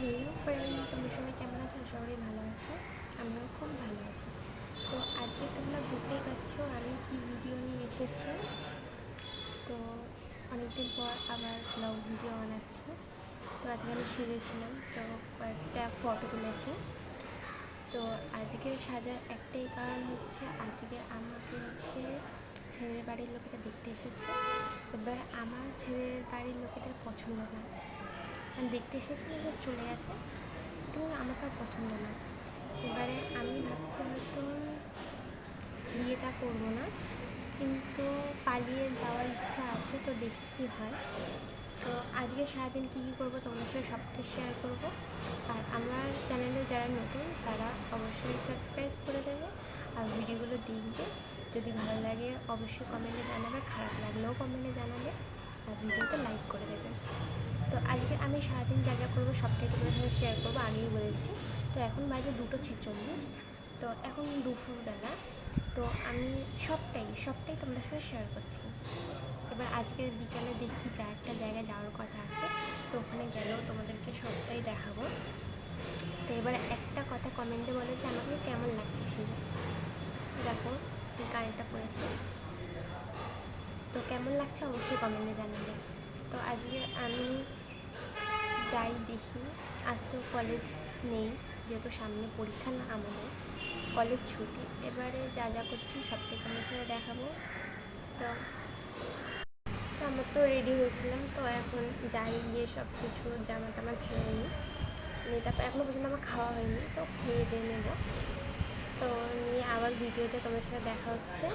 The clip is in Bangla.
হ্যালো ফ্রেন্ড তোমরা সবাই কেমন আছো? সবাই ভালো আছো। আমরাও খুব ভালো আছি। তো আজকে তোমরা বুঝতেই পারছ আমি কি ভিডিও নিয়ে এসেছি। তো অনেকদিন পর আবার ব্লগ ভিডিও বানাচ্ছি। তো আজকে আমি সেরেছিলাম তো কয়েকটা ফটো তুলেছি। তো আজকে সাজার একটাই কারণ হচ্ছে, আজকে আমাকে হচ্ছে ছেলের বাড়ির লোকেরা দেখতে এসেছে। এবার আমার ছেলের বাড়ির লোকেদের পছন্দ না। দেখতে এসেছিল জাস্ট চলে গেছে। তো আমার তার পছন্দ না। এবারে আমি ভাবছি হয়তো বিয়েটা করব না। কিন্তু পালিয়ে যাওয়ার ইচ্ছা আছে, তো দেখি কী হয়। তো আজকে সারাদিন কী কী করব তোমাদের সাথে সবটাই শেয়ার করব। আর আমার চ্যানেলে যারা নতুন, তারা অবশ্যই সাবস্ক্রাইব করে দেবে। আর ভিডিওগুলো দেখবে। যদি ভালো লাগে, অবশ্যই কমেন্টে জানাবে। খারাপ লাগলেও কমেন্টে জানাবে। আর ভিডিওতে লাইক করে দেবে। আমি সারাদিন যা যা করব সবটাই তোমাদের সাথে শেয়ার করব, আগেই বলেছি। তো এখন বাজে দুটো ছেচল্লিশ। তো এখন দুপুরবেলা তো আমি সবটাই সবটাই তোমাদের সাথে শেয়ার করছি। এবার আজকের বিকালে দেখি যা একটা জায়গায় যাওয়ার কথা আছে, তো ওখানে গেলেও তোমাদেরকে সবটাই দেখাবো। তো এবার একটা কথা কমেন্টে বলে যে, আমাকে কেমন লাগছে সেজে দেখো গাড়িটা পড়েছে। তো কেমন লাগছে অবশ্যই কমেন্টে জানাবে তো আজকে আমি যাই দেখি, আজ তো কলেজ নেই, যেহেতু সামনে পরীক্ষা না আমাদের কলেজ ছুটি। এবারে যা যা করছি সবটাই তোমার সাথে দেখাবো। তো তো আমরা তো রেডি হয়েছিলাম, তো এখন যাই গিয়ে সব কিছু জামা টামা ছেড়ে নিই। নিয়ে তারপর এখনও পর্যন্ত আমার খাওয়া হয়নি, তো খেয়ে দিয়ে নেব। তো নিয়ে আবার ভিডিওতে তোমার সাথে দেখা হচ্ছে।